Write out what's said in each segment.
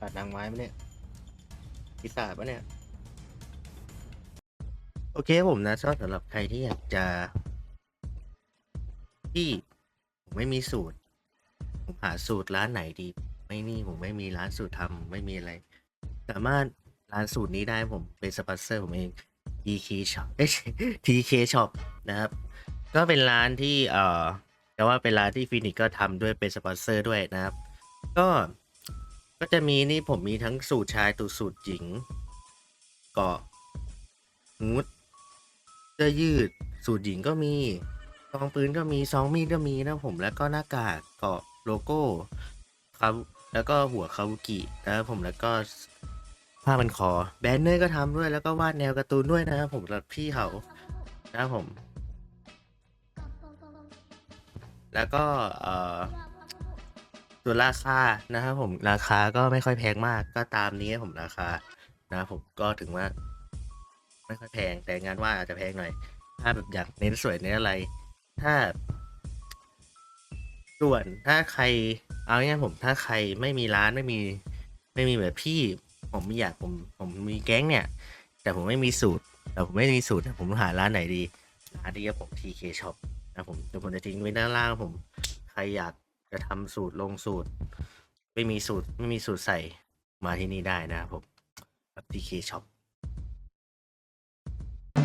ตัดนางไม้ปะเนี่ยปีศาจปะเนี่ย โอเคผมนะสำหรับใครที่อยากจะ ที่ผมไม่มีสูตร ผมหาสูตรร้านไหนดี ไม่นี่ผมไม่มีร้านสูตรทำไม่มีอะไร สามารถร้านสูตรนี้ได้ผมเป็นสปอนเซอร์ผมเอง TK Shop เอ้ย TK Shop นะครับ ก็เป็นร้านที่เอ่อแต่ว่าเป็นร้านที่ฟินิกก็ทำด้วยเป็นสปอนเซอร์ด้วยนะครับ ก็ ก็จะมีนี่ผมมีทั้งสูตรชายตัวสูตรหญิง เกาะฮูดเสื้อยืด สูตรหญิงก็มีซองปืนก็มีซองมีดก็มีนะผมแล้วก็หน้ากากเกาะโลโก้ครับแล้วก็หัวคาบุกินะครับผมแล้วก็ผ้าพันคอแบนเนอร์ก็ทำด้วยแล้วก็วาดแนวการ์ตูนด้วยนะครับผมสำหรับพี่เขานะครับผม แล้วก็เอ่อ ส่วนราคานะครับผมราคาก็ไม่ค่อยแพงมากก็ตามนี้ผมราคานะผมก็ถึงว่า ไม่ค่อยแพงแต่งานว่าอาจจะแพงหน่อย ถ้าแบบอยากเน้นสวยเน้นอะไร ถ้า ส่วนถ้าใคร เอาง่ายผมถ้าใครไม่มีร้านไม่มี ไม่มีแบบพี่ ผมไม่อยากผมผมมีแก๊งเนี่ย แต่ผมไม่มีสูตร แต่ผมไม่มีสูตรผมหาร้านไหนดีร้านนี้ผม TK Shop นะผมเดี๋ยวผมจะทิ้งไว้ด้านล่างผม ใครอยาก จะทำสูตรลงสูตร ไม่มีสูตรไม่มีสูตรใส่มาที่นี่ได้นะครับผมแบบ TK Shop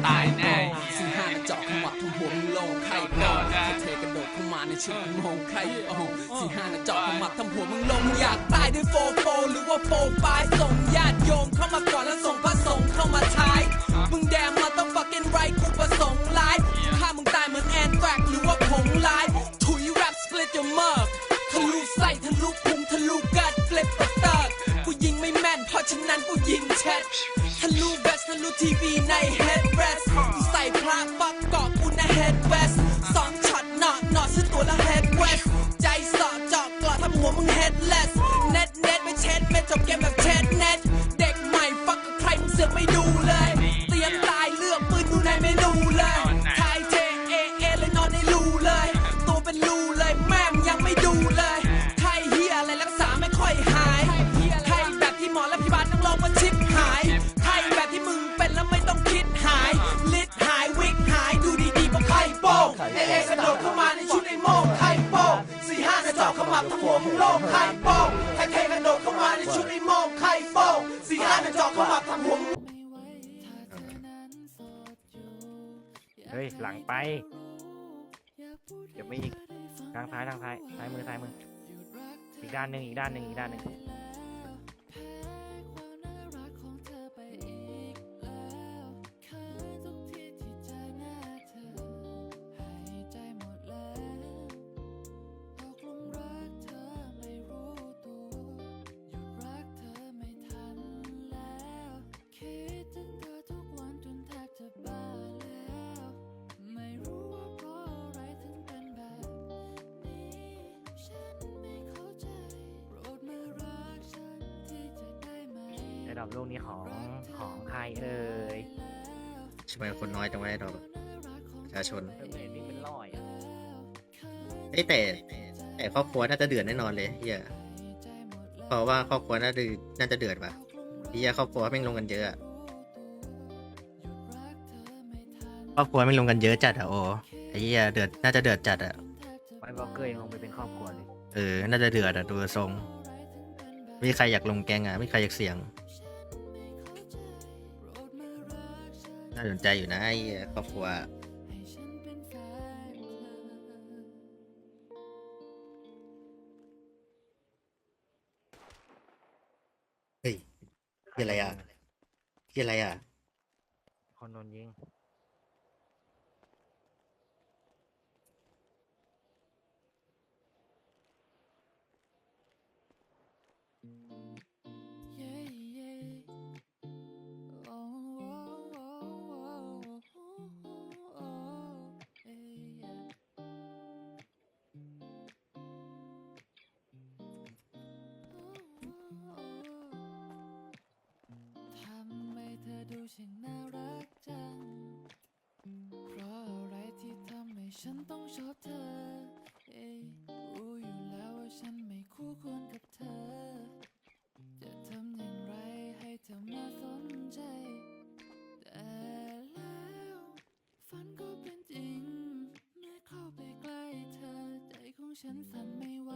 ตายแน่สี่ห้าเจาะขมับทุกหัวมึงลงไข่โดนเธอกระโดดเข้ามาในชุดมึงงงไข่โอ้สี่ห้าเจาะขมับทำหัวมึงลงอยากตายด้วยโฟโฟหรือว่าโฟปลายส่งญาติโยมเข้ามาก่อนแล้วส่งพระสงฆ์เข้ามาท้ายมึงแดมมาต้อง fucking right กูประสงค์ร้ายถ้ามึงตายเหมือนแอนแทรกหรือว่าผงลาย กูยิงแชททะลุเลงไข่โป้งไทยเทกระโดดเข้ามาในชุดไอ้โมงไข่โป้งสี่ห้าจะเจาะขมับทั้งหัวมึงเฮ้ย หลังไป เดี๋ยวไม่อีกทางซ้ายทางซ้ายซ้ายมือซ้ายมืออีกด้านหนึ่งอีกด้านหนึ่งอีกด้านหนึ่ง ระดับโลกนี้ของของใครเอ่ยใช่ไหมคนน้อยจังไว้ดอกประชาชนเออเห็นวิ่งเป็นร้อยอะเอ้ยแต่แต่ครอบครัวน่าจะเดือดแน่นอนเลยเฮียเพราะว่าครอบครัวน่าจะน่าจะเดือดป่ะเฮียครอบครัวแม่งลงกันเยอะอะครอบครัวแม่งลงกันเยอะจัดอะโอ้ไอ้เฮียเดือดน่าจะเดือดจัดอะไปบล็อกเกอร์ยังลงไปเป็นครอบครัวเลย เออ น่าจะเดือดอะดูทรงไม่มีใครอยากลงแกงอะไม่มีใครอยากเสี่ยงาสนใจอยู่นะไอ้ครอบครัวเฮ้ยเฮียอะไรอะเฮียอะไรอะ คนโดนยิงท ช่างน่ารักจัง เพราะอะไรที่ทำให้ฉันต้องชอบเธอ เอรู้อยู่แล้วว่าฉันไม่คู่ควรกับเธอ จะทำอย่างไรให้เธอมาสนใจ แต่แล้วฝันก็เป็นจริง เมื่อเข้าไปใกล้เธอ ใจของฉันสั่นไม่ไหว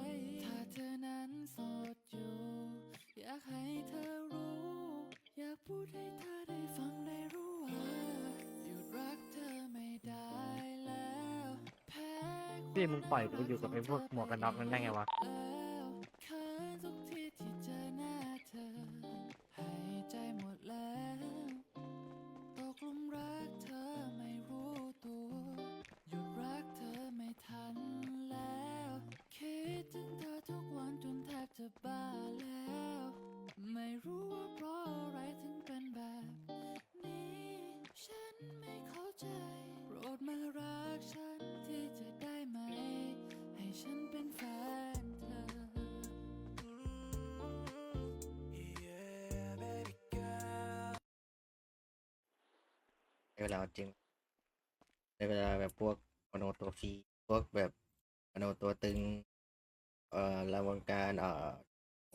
พี่มึงปล่อยกูอยู่กับไอ้พวกหมวกกันน็อกนั้นได้ไงวะ เวลาจริงในเวลาแบบพวกมโนตัวฟรีพวกแบบมโนตัวตึง เอ่อราวงการเอ่อ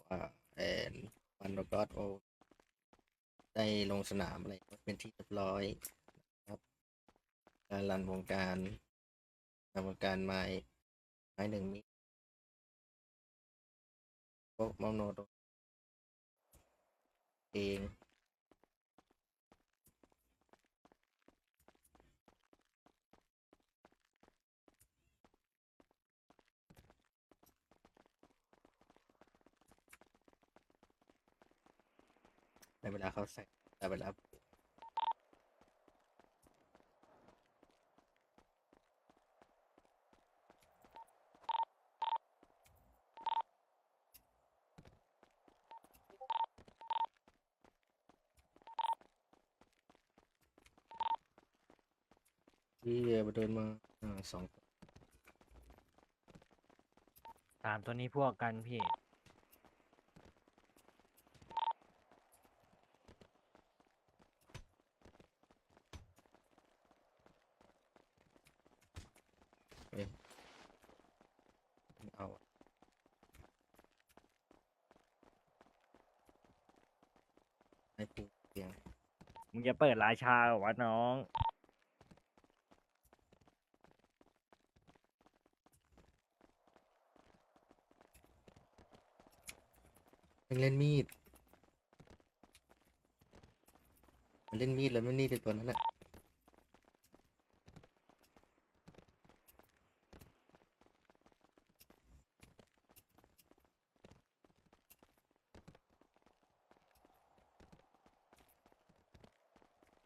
เอ่อแอนวันกอดโอได้ลงสนามอะไรเป็นที่เรียบร้อยนะครับ การรันวงการรันวงการไม้ไม้หนึ่งมิตรพวกมโนตัวเอง ในเวลาเขาใส่แต่เวลาที่เดินมาอ่าสอง สามตัวนี้พวกกันพี่ เอา ให้ปูเสียงมึงจะเปิดราชาเหรอวะน้อง มันเล่นมีด มันเล่นมีดแล้วมันนี่เป็นตัวนั้นแหละ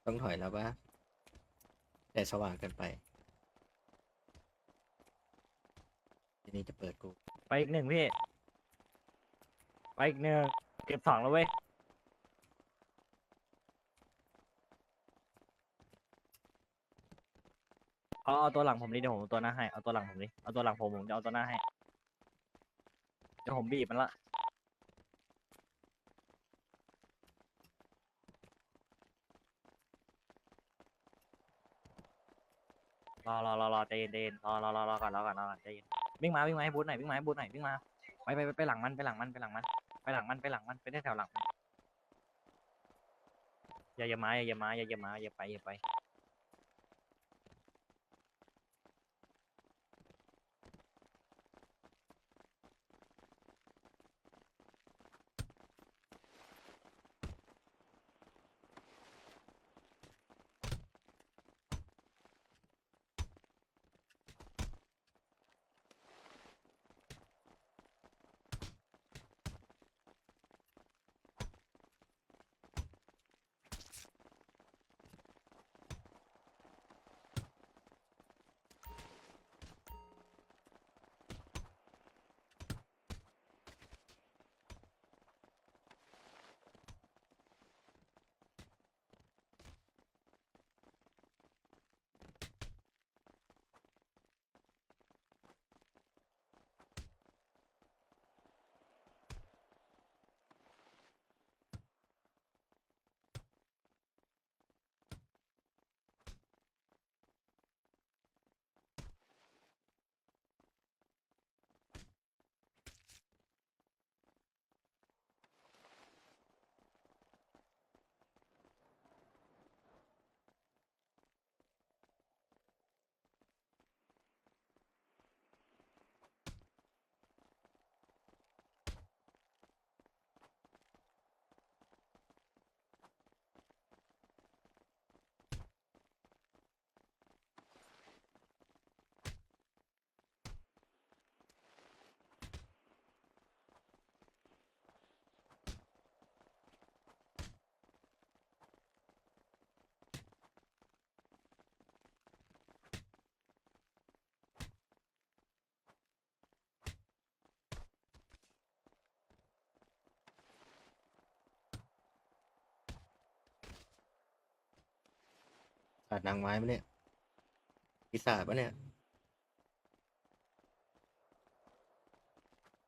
ต้องถอยแล้วปะแต่สว่างเกินไปทีนี้จะเปิดกู ไปอีกหนึ่งพี่ ไปอีกหนึ่งเก็บสองแล้วเว้ย เอาเอาตัวหลังผมดิเดี๋ยวผมเอาตัวหน้าให้ เอาตัวหลังผมดิ เอาตัวหลังผมผมจะเอาตัวหน้าให้ เดี๋ยวผมบีบมันละ รอรอรอรอใจเย็นใจเย็นรอรอรอรอก่อนรอก่อนรอก่อนใจเย็นวิ่งมาวิ่งมาให้บูธหน่อยวิ่งมาให้บูธหน่อยวิ่งมาไปไปไปไปหลังมันไปหลังมันไปหลังมันไปหลังมันไปหลังมันไปได้แถวหลังมันอย่าอย่ามาอย่าอย่ามาอย่าอย่ามาอย่าไปอย่าไป ตัดนางไม้ปะเนี่ยปีศาจปะเนี่ย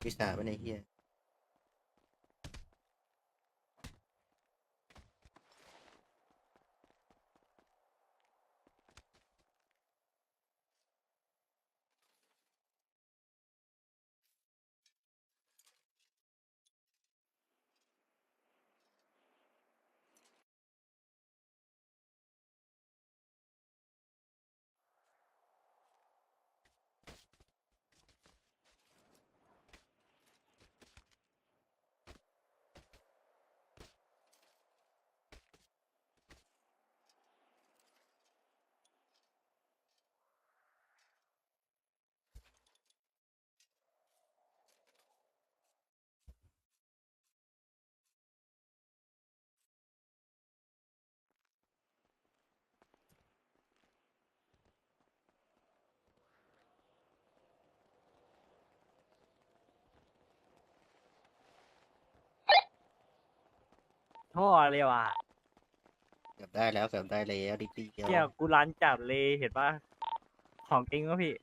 ปีศาจปะเนี่ยเฮีย ท่อเลยว่ะเกือบได้แล้วเกือบได้แล้วดิ๊กดิ๊กเที่ยกูรันจัดเลยเห็นปะของจริงวะพี่